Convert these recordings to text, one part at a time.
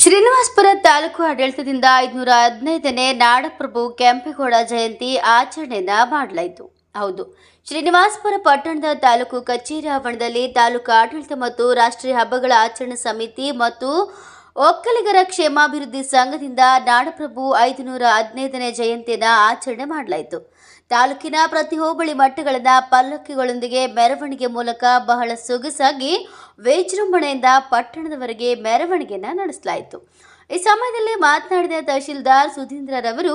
ಶ್ರೀನಿವಾಸಪುರ ತಾಲೂಕು ಆಡಳಿತದಿಂದ ಐದುನೂರ ಹದಿನೈದನೇ ನಾಡಪ್ರಭು ಕೆಂಪೇಗೌಡ ಜಯಂತಿ ಆಚರಣೆಯನ್ನು ಮಾಡಲಾಯಿತು. ಹೌದು, ಶ್ರೀನಿವಾಸಪುರ ಪಟ್ಟಣದ ತಾಲೂಕು ಕಚೇರಿ ಆವರಣದಲ್ಲಿ ತಾಲೂಕು ಆಡಳಿತ ಮತ್ತು ರಾಷ್ಟ್ರೀಯ ಹಬ್ಬಗಳ ಆಚರಣೆ ಸಮಿತಿ ಮತ್ತು ಒಕ್ಕಲಿಗರ ಕ್ಷೇಮಾಭಿವೃದ್ಧಿ ಸಂಘದಿಂದ ನಾಡಪ್ರಭು ಐದುನೂರ ಹದಿನೈದನೇ ಜಯಂತಿಯನ್ನು ಆಚರಣೆ ಮಾಡಲಾಯಿತು. ತಾಲೂಕಿನ ಪ್ರತಿ ಹೋಬಳಿ ಮಟ್ಟಗಳನ್ನ ಪಲ್ಲಕ್ಕಿಗಳೊಂದಿಗೆ ಮೆರವಣಿಗೆ ಮೂಲಕ ಬಹಳ ಸೊಗಸಾಗಿ, ವಿಜೃಂಭಣೆಯಿಂದ ಪಟ್ಟಣದವರೆಗೆ ಮೆರವಣಿಗೆಯನ್ನು ನಡೆಸಲಾಯಿತು. ಈ ಸಮಯದಲ್ಲಿ ಮಾತನಾಡಿದ ತಹಶೀಲ್ದಾರ್ ಸುಧೀಂದ್ರರವರು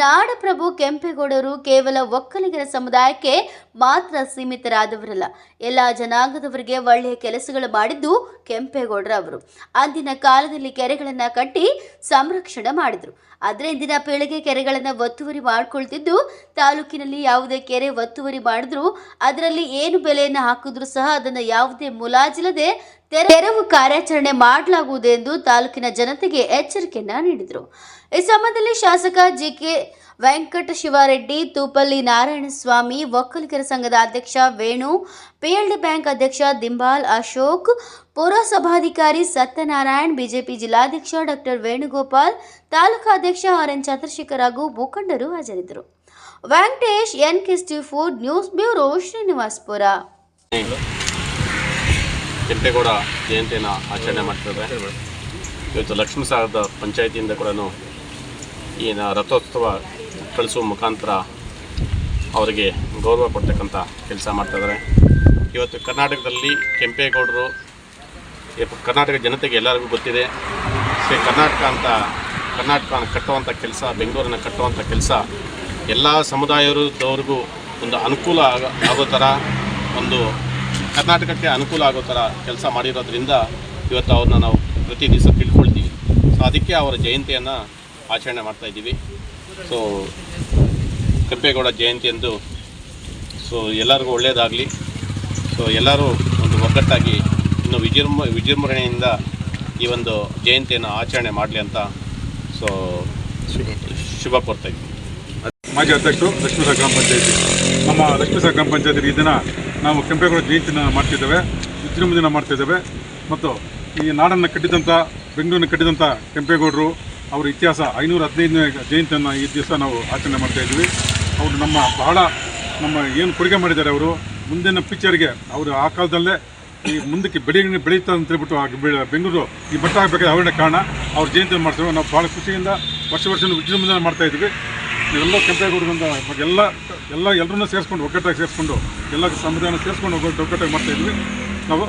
ನಾಡಪ್ರಭು ಕೆಂಪೇಗೌಡರು ಕೇವಲ ಒಕ್ಕಲಿಗರ ಸಮುದಾಯಕ್ಕೆ ಮಾತ್ರ ಸೀಮಿತರಾದವರಲ್ಲ, ಎಲ್ಲ ಜನಾಂಗದವರಿಗೆ ಒಳ್ಳೆಯ ಕೆಲಸಗಳು ಮಾಡಿದ್ದು ಕೆಂಪೇಗೌಡರವರು ಅಂದಿನ ಕಾಲದಲ್ಲಿ ಕೆರೆಗಳನ್ನು ಕಟ್ಟಿ ಸಂರಕ್ಷಣೆ ಮಾಡಿದರು. ಆದರೆ ಇಂದಿನ ಪೀಳಿಗೆ ಕೆರೆಗಳನ್ನು ಒತ್ತುವರಿ ಮಾಡಿಕೊಳ್ತಿದ್ದು, ತಾಲೂಕಿನಲ್ಲಿ ಯಾವುದೇ ಕೆರೆ ಒತ್ತುವರಿ ಮಾಡಿದ್ರು, ಅದರಲ್ಲಿ ಏನು ಬೆಲೆಯನ್ನು ಹಾಕಿದ್ರು ಸಹ ಅದನ್ನು ಯಾವುದೇ ಮುಲಾಜಿಲ್ಲದೆ ತೆರವು ಕಾರ್ಯಾಚರಣೆ ಮಾಡಲಾಗುವುದು ಎಂದು ತಾಲೂಕಿನ ಜನತೆಗೆ ಎಚ್ಚರಿಕೆಯನ್ನ ನೀಡಿದರು. ಈ ಸಂಬಂಧದಲ್ಲಿ ಶಾಸಕ ಜಿಕೆ ವೆಂಕಟ ಶಿವಾರೆಡ್ಡಿ, ತೂಪಲ್ಲಿ ನಾರಾಯಣಸ್ವಾಮಿ ಒಕ್ಕಲಿಗರ ಸಂಘದ ಅಧ್ಯಕ್ಷ ವೇಣು, ಪಿಎಲ್ಡಿ ಬ್ಯಾಂಕ್ ಅಧ್ಯಕ್ಷ ದಿಂಬಾಲ್ ಅಶೋಕ್, ಪೌರಸಭಾಧಿಕಾರಿ ಸತ್ಯನಾರಾಯಣ್, ಬಿಜೆಪಿ ಜಿಲ್ಲಾಧ್ಯಕ್ಷ ಡಾಕ್ಟರ್ ವೇಣುಗೋಪಾಲ್, ತಾಲೂಕಾ ಅಧ್ಯಕ್ಷ ಆರ್ ಎನ್ ಚಂದ್ರಶೇಖರ್ ಹಾಗೂ ಮುಖಂಡರು ಹಾಜರಿದ್ದರು. Venkatesh N K food news bureau, Srinivaspur. Kempegowda ಜಯಂತಿಯನ್ನು ಆಚರಣೆ ಮಾಡ್ತಿದ್ದಾರೆ ಇವತ್ತು ಲಕ್ಷ್ಮೀಸಾಗರದ ಪಂಚಾಯತಿಯಿಂದ ಕೂಡ ಈ ರಥೋತ್ಸವ ಕಳಿಸುವ ಮುಖಾಂತರ ಅವರಿಗೆ ಗೌರವ ಕೊಡ್ತಕ್ಕಂಥ ಕೆಲಸ ಮಾಡ್ತಿದ್ದಾರೆ ಇವತ್ತು ಕರ್ನಾಟಕದಲ್ಲಿ ಕೆಂಪೇಗೌಡರು ಕರ್ನಾಟಕ ಜನತೆಗೆ ಎಲ್ಲರಿಗೂ ಗೊತ್ತಿದೆ. ಶ್ರೀ ಕರ್ನಾಟಕ ಅಂತ ಕರ್ನಾಟಕ ಕಟ್ಟುವಂಥ ಕೆಲಸ, ಬೆಂಗಳೂರನ್ನ ಕಟ್ಟುವಂಥ ಕೆಲಸ ಎಲ್ಲ ಸಮುದಾಯದವ್ರಿಗೂ ಒಂದು ಅನುಕೂಲ ಆಗ, ಆಗೋ ಥರ ಒಂದು ಕರ್ನಾಟಕಕ್ಕೆ ಅನುಕೂಲ ಆಗೋ ಥರ ಕೆಲಸ ಮಾಡಿರೋದ್ರಿಂದ ಇವತ್ತು ಅವ್ರನ್ನ ನಾವು ಪ್ರತಿ ದಿವಸ ತಿಳ್ಕೊಳ್ತೀವಿ. ಸೊ ಅದಕ್ಕೆ ಅವರ ಜಯಂತಿಯನ್ನು ಆಚರಣೆ ಮಾಡ್ತಾ ಇದ್ದೀವಿ. ಸೊ ಕೆಂಪೇಗೌಡ ಜಯಂತಿ ಎಂದು ಸೊ ಎಲ್ಲರಿಗೂ ಒಳ್ಳೆಯದಾಗಲಿ ಸೊ ಎಲ್ಲರೂ ಒಂದು ಒಗ್ಗಟ್ಟಾಗಿ ಇನ್ನು ವಿಜೃಂಭ, ವಿಜೃಂಭಣೆಯಿಂದ ಈ ಒಂದು ಜಯಂತಿಯನ್ನು ಆಚರಣೆ ಮಾಡಲಿ ಅಂತ ಸೊ ಶುಭ ಕೋರ್ತಾ ಇದ್ದೀನಿ ಮಾಜಿ ಅಧ್ಯಕ್ಷರು ಲಕ್ಷ್ಮೀ ಗ್ರಾಮ ಪಂಚಾಯತಿ. ನಮ್ಮ ಲಕ್ಷ್ಮೀಸಾಗ ಗ್ರಾಮ ಪಂಚಾಯತಿ ಈ ದಿನ ನಾವು ಕೆಂಪೇಗೌಡ ಜಯಂತಿನ ಮಾಡ್ತಿದ್ದೇವೆ ವಿಜೃಂಭಣೆನ ಮಾಡ್ತಿದ್ದೇವೆ. ಮತ್ತು ಈ ನಾಡನ್ನು ಕಟ್ಟಿದಂಥ, ಬೆಂಗಳೂರನ್ನು ಕಟ್ಟಿದಂಥ ಕೆಂಪೇಗೌಡರು, ಅವರ ಇತಿಹಾಸ, ಐನೂರ ಹದಿನೈದನೇ ಜಯಂತಿಯನ್ನು ಈ ದಿವಸ ನಾವು ಆಚರಣೆ ಮಾಡ್ತಾ ಅವರು ನಮ್ಮ ಬಹಳ, ನಮ್ಮ ಏನು ಕೊಡುಗೆ ಮಾಡಿದ್ದಾರೆ ಅವರು, ಮುಂದಿನ ಪಿಕ್ಚರ್ಗೆ ಅವರು ಆ ಕಾಲದಲ್ಲೇ ಈ ಮುಂದಕ್ಕೆ ಬೆಳೆಯನ್ನು ಬೆಳೀತಾ ಅಂತ ಹೇಳ್ಬಿಟ್ಟು ಬೆಂಗಳೂರು ಈ ಬಟ್ಟ ಆಗಬೇಕಾದ ಅವರೇ ಕಾರಣ, ಅವ್ರ ಜಯಂತಿಯನ್ನು ಮಾಡ್ತೇವೆ ನಾವು ಭಾಳ ಖುಷಿಯಿಂದ ವರ್ಷ ವರ್ಷ ವಿಜೃಂಭಣೆ ಮಾಡ್ತಾ ಎಲ್ಲ ಕೆಂಪೇಗೌಡರಿಂದ ಎಲ್ಲ ಎಲ್ಲ ಎಲ್ಲರನ್ನೂ ಸೇರಿಸ್ಕೊಂಡು, ಒಗ್ಗಟ್ಟಾಗಿ ಸೇರಿಸ್ಕೊಂಡು, ಎಲ್ಲ ಸಮುದಾಯನ ಸೇರಿಸ್ಕೊಂಡು ಒಗ್ಗಟ್ಟು ಮಾಡ್ತಾ ಇದ್ವಿ. ನಾವು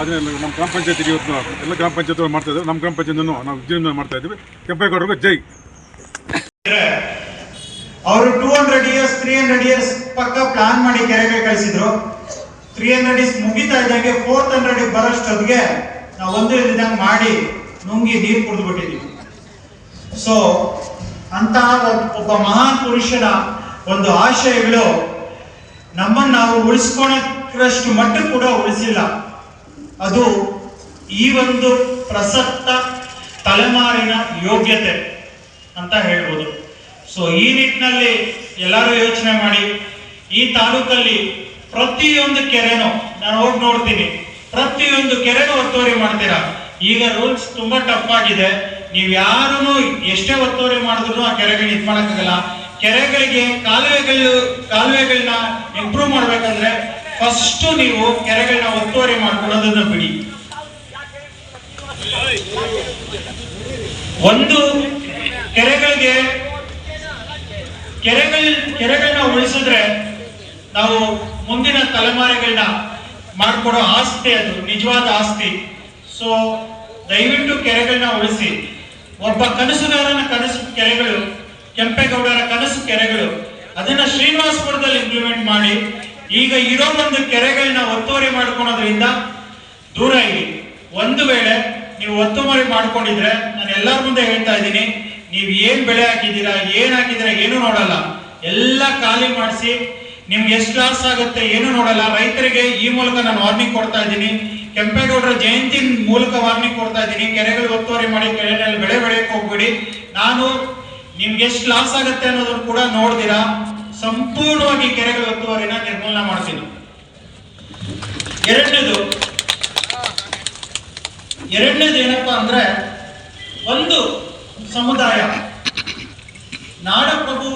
ಅದೇ ನಮ್ಮ ಗ್ರಾಮ ಪಂಚಾಯತಿ ಇವತ್ತು ಎಲ್ಲ ಗ್ರಾಮ ಪಂಚಾಯತ್ ಮಾಡ್ತಾ ಇದ್ದೀವಿ ನಮ್ಮ ಗ್ರಾಮ ಪಂಚಾಯತಿನೂ ನಾವು ವಿಜೃಂಭಣೆ ಮಾಡ್ತಾ ಇದ್ವಿ ಕೆಂಪೇಗೌಡರಿಗೆ ಜೈ. ಅವರು two hundred years three hundred years ಪಕ್ಕ ಪ್ಲಾನ್ ಮಾಡಿ ಕೆರೆಗೆ ಕಳಿಸಿದ್ರು. ತ್ರೀ ಹಂಡ್ರೆಡ್ ಇಯರ್ಸ್ ಮುಗಿತಾ ಇದ್ದಂಗೆ ಫೋರ್ತ್ ಹಂಡ್ರೆಡ್ ಬರೋಷ್ಟೊತ್ತಿಗೆ ನಾವು ಒಂದು ಇದ್ದಂಗೆ ಮಾಡಿ ನುಂಗಿ ನೀರು ಕುಡಿದ್ಬಿಟ್ಟಿದ್ದೀವಿ ಸೊ ಅಂತಹ ಒಬ್- ಒಬ್ಬ ಮಹಾನ್ ಪುರುಷನ ಒಂದು ಆಶಯಗಳು ನಮ್ಮನ್ನು ನಾವು ಉಳಿಸ್ಕೊಳಷ್ಟು ಮಟ್ಟ ಕೂಡ ಉಳಿಸಿಲ್ಲ. ಅದು ಈ ಒಂದು ಪ್ರಸಕ್ತ ತಲೆಮಾರಿನ ಯೋಗ್ಯತೆ ಅಂತ ಹೇಳ್ಬೋದು. ಸೊ ಈ ನಿಟ್ಟಿನಲ್ಲಿ ಎಲ್ಲರೂ ಯೋಚನೆ ಮಾಡಿ, ಈ ತಾಲೂಕಲ್ಲಿ ಪ್ರತಿಯೊಂದು ಕೆರೆನೂ, ನಾನು ಹೋಗಿ ನೋಡ್ತೀನಿ, ಪ್ರತಿಯೊಂದು ಕೆರೆನೂ ಒತ್ತುವರಿ ಮಾಡ್ತೀರಾ? ಈಗ ರೂಲ್ಸ್ ತುಂಬಾ ಟಫ್ ಆಗಿದೆ. ನೀವು ಯಾರೂ ಎಷ್ಟೇ ಒತ್ತುವರಿ ಮಾಡಿದ್ರು ಆ ಕೆರೆಗಳು ಇದು ಮಾಡೋಕ್ಕಾಗಲ್ಲ. ಕೆರೆಗಳಿಗೆ ಕಾಲುವೆಗಳು, ಕಾಲುವೆಗಳನ್ನ ಇಂಪ್ರೂವ್ ಮಾಡ್ಬೇಕಂದ್ರೆ ಫಸ್ಟ್ ನೀವು ಕೆರೆಗಳನ್ನ ಒತ್ತುವರಿ ಮಾಡ್ಕೊಳ್ಳೋದನ್ನ ಬಿಡಿ. ಒಂದು, ಕೆರೆಗಳಿಗೆ, ಕೆರೆಗಳ ಕೆರೆಗಳನ್ನ ಉಳಿಸಿದ್ರೆ ನಾವು ಮುಂದಿನ ತಲೆಮಾರಿಗಳನ್ನ ಮಾಡ್ಕೊಡೋ ಆಸ್ತಿ ಅದು, ನಿಜವಾದ ಆಸ್ತಿ. ಸೊ ದಯವಿಟ್ಟು ಕೆರೆಗಳನ್ನ ಉಳಿಸಿ. ಒಬ್ಬ ಕನಸುಗಾರನ ಕನಸು ಕೆರೆಗಳು, ಕೆಂಪೇಗೌಡರ ಕನಸು ಕೆರೆಗಳು, ಅದನ್ನ ಶ್ರೀನಿವಾಸಪುರದಲ್ಲಿ ಇಂಪ್ಲಿಮೆಂಟ್ ಮಾಡಿ, ಈಗ ಇರೋ ಒಂದು ಕೆರೆಗಳನ್ನ ಒತ್ತುವರಿ ಮಾಡ್ಕೊಳೋದ್ರಿಂದ ದೂರ ಇರಿ. ಒಂದು ವೇಳೆ ನೀವು ಒತ್ತುವರಿ ಮಾಡ್ಕೊಂಡಿದ್ರೆ ನಾನು ಎಲ್ಲರ ಮುಂದೆ ಹೇಳ್ತಾ ಇದ್ದೀನಿ, ನೀವು ಏನ್ ಬೆಳೆ ಹಾಕಿದ್ದೀರಾ, ಏನ್ ಹಾಕಿದ್ದೀರಾ ಏನು ನೋಡಲ್ಲ. ಎಲ್ಲ ಖಾಲಿ ಮಾಡಿಸಿ, ನಿಮ್ಗೆ ಎಷ್ಟು ಲಾಸ್ ಆಗುತ್ತೆ ಏನು ನೋಡಲ್ಲ. ರೈತರಿಗೆ ಈ ಮೂಲಕ ನಾನು ವಾರ್ನಿಂಗ್ ಕೊಡ್ತಾ ಇದ್ದೀನಿ. ಕೆಂಪೇಗೌಡರ ಜಯಂತಿ ಮೂಲಕ ವಾರ್ನಿಂಗ್ ಕೊಡ್ತಾ ಇದ್ದೀನಿ. ಕೆರೆಗಳು ಒತ್ತುವರಿ ಮಾಡಿ ಕೆರೆಗಳಲ್ಲಿ ಬೆಳೆ ಬೆಳೆಯಕ್ಕೆ ಹೋಗ್ಬೇಡಿ. ನಾನು ನಿಮ್ಗೆ ಎಷ್ಟು ಲಾಸ್ ಆಗುತ್ತೆ ಅನ್ನೋದನ್ನು ಕೂಡ ನೋಡ್ದಿರಾ ಸಂಪೂರ್ಣವಾಗಿ ಕೆರೆಗಳ ಒತ್ತುವರಿನ ನಿರ್ಮೂಲನ ಮಾಡ್ತೀನಿ. ಎರಡನೇದು ಎರಡನೇದು ಏನಪ್ಪ ಅಂದ್ರೆ ಒಂದು ಸಮುದಾಯ. ನಾಡಪ್ರಭು